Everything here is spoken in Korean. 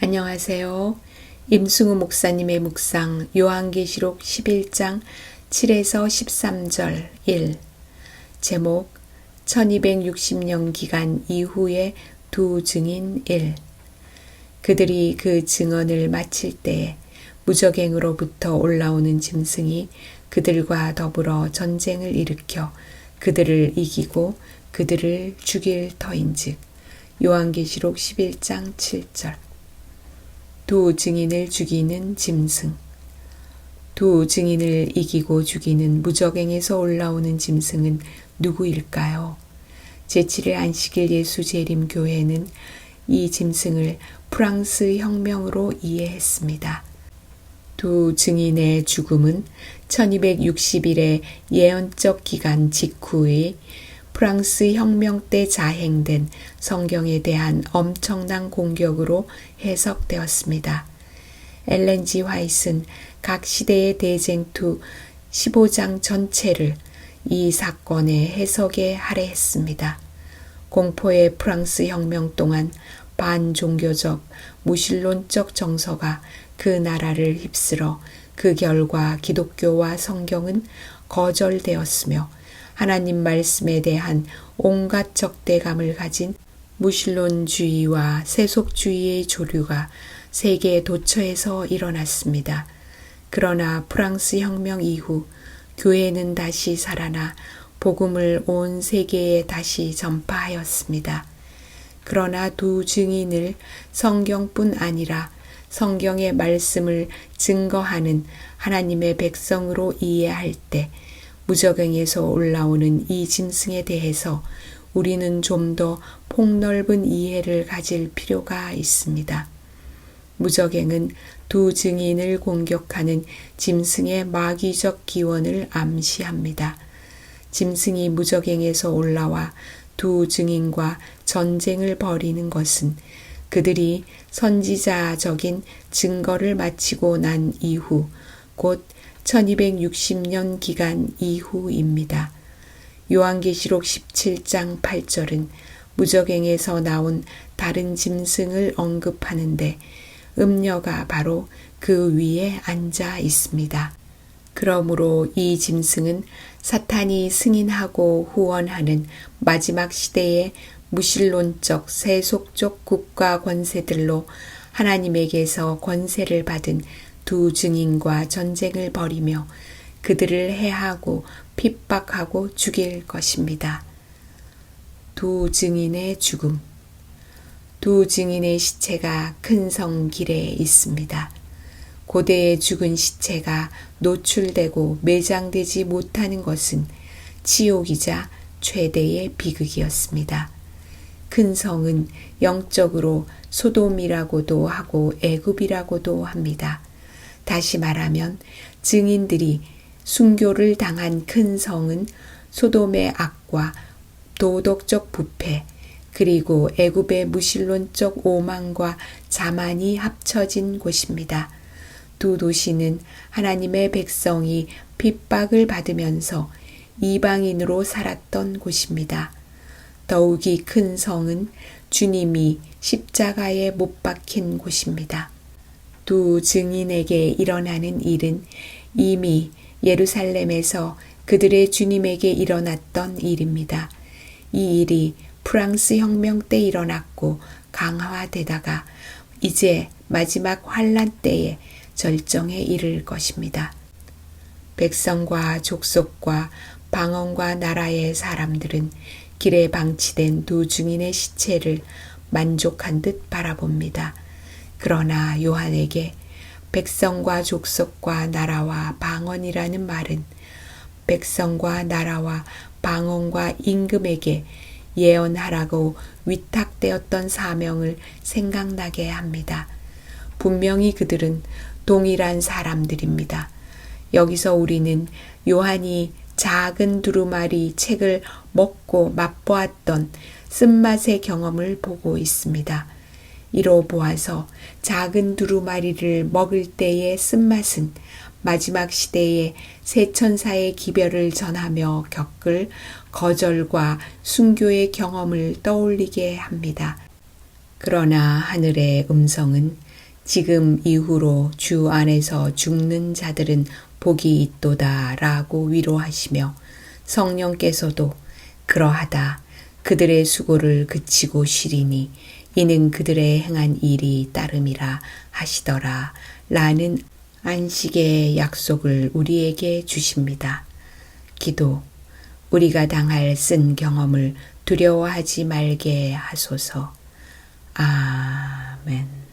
안녕하세요. 임승우 목사님의 묵상 요한계시록 11장 7에서 13절 1 제목 1260년 기간 이후의 두 증인 1 그들이 그 증언을 마칠 때에 무적행으로부터 올라오는 짐승이 그들과 더불어 전쟁을 일으켜 그들을 이기고 그들을 죽일 터인즉 요한계시록 11장 7절 두 증인을 죽이는 짐승 두 증인을 이기고 죽이는 무적행에서 올라오는 짐승은 누구일까요? 제7일 안식일 예수 재림 교회는 이 짐승을 프랑스 혁명으로 이해했습니다. 두 증인의 죽음은 1260일의 예언적 기간 직후의 프랑스 혁명 때 자행된 성경에 대한 엄청난 공격으로 해석되었습니다. 엘렌지 화이트는 각 시대의 대쟁투 15장 전체를 이 사건의 해석에 할애했습니다. 공포의 프랑스 혁명 동안 반종교적 무신론적 정서가 그 나라를 휩쓸어 그 결과 기독교와 성경은 거절되었으며 하나님 말씀에 대한 온갖 적대감을 가진 무신론주의와 세속주의의 조류가 세계 도처에서 일어났습니다. 그러나 프랑스 혁명 이후 교회는 다시 살아나 복음을 온 세계에 다시 전파하였습니다. 그러나 두 증인을 성경뿐 아니라 성경의 말씀을 증거하는 하나님의 백성으로 이해할 때 무적행에서 올라오는 이 짐승에 대해서 우리는 좀 더 폭넓은 이해를 가질 필요가 있습니다. 무적행은 두 증인을 공격하는 짐승의 마귀적 기원을 암시합니다. 짐승이 무적행에서 올라와 두 증인과 전쟁을 벌이는 것은 그들이 선지자적인 증거를 마치고 난 이후 곧 1260년 기간 이후입니다. 요한계시록 17장 8절은 무적행에서 나온 다른 짐승을 언급하는데 음녀가 바로 그 위에 앉아 있습니다. 그러므로 이 짐승은 사탄이 승인하고 후원하는 마지막 시대의 무신론적 세속적 국가 권세들로 하나님에게서 권세를 받은 두 증인과 전쟁을 벌이며 그들을 해하고 핍박하고 죽일 것입니다. 두 증인의 죽음. 두 증인의 시체가 큰 성 길에 있습니다. 고대의 죽은 시체가 노출되고 매장되지 못하는 것은 치욕이자 최대의 비극이었습니다. 큰 성은 영적으로 소돔이라고도 하고 애굽이라고도 합니다. 다시 말하면 증인들이 순교를 당한 큰 성은 소돔의 악과 도덕적 부패 그리고 애굽의 무신론적 오만과 자만이 합쳐진 곳입니다. 두 도시는 하나님의 백성이 핍박을 받으면서 이방인으로 살았던 곳입니다. 더욱이 큰 성은 주님이 십자가에 못 박힌 곳입니다. 두 증인에게 일어나는 일은 이미 예루살렘에서 그들의 주님에게 일어났던 일입니다. 이 일이 프랑스 혁명 때 일어났고 강화되다가 이제 마지막 환란 때에 절정에 이를 것입니다. 백성과 족속과 방언과 나라의 사람들은 길에 방치된 두 증인의 시체를 만족한 듯 바라봅니다. 그러나 요한에게 백성과 족속과 나라와 방언이라는 말은 백성과 나라와 방언과 임금에게 예언하라고 위탁되었던 사명을 생각나게 합니다. 분명히 그들은 동일한 사람들입니다. 여기서 우리는 요한이 작은 두루마리 책을 먹고 맛보았던 쓴맛의 경험을 보고 있습니다. 이로 보아서 작은 두루마리를 먹을 때의 쓴맛은 마지막 시대의 새 천사의 기별을 전하며 겪을 거절과 순교의 경험을 떠올리게 합니다. 그러나 하늘의 음성은 지금 이후로 주 안에서 죽는 자들은 복이 있도다 라고 위로하시며 성령께서도 그러하다 그들의 수고를 그치고 쉬리니 이는 그들의 행한 일이 따름이라 하시더라 라는 안식의 약속을 우리에게 주십니다. 기도 우리가 당할 쓴 경험을 두려워하지 말게 하소서. 아멘.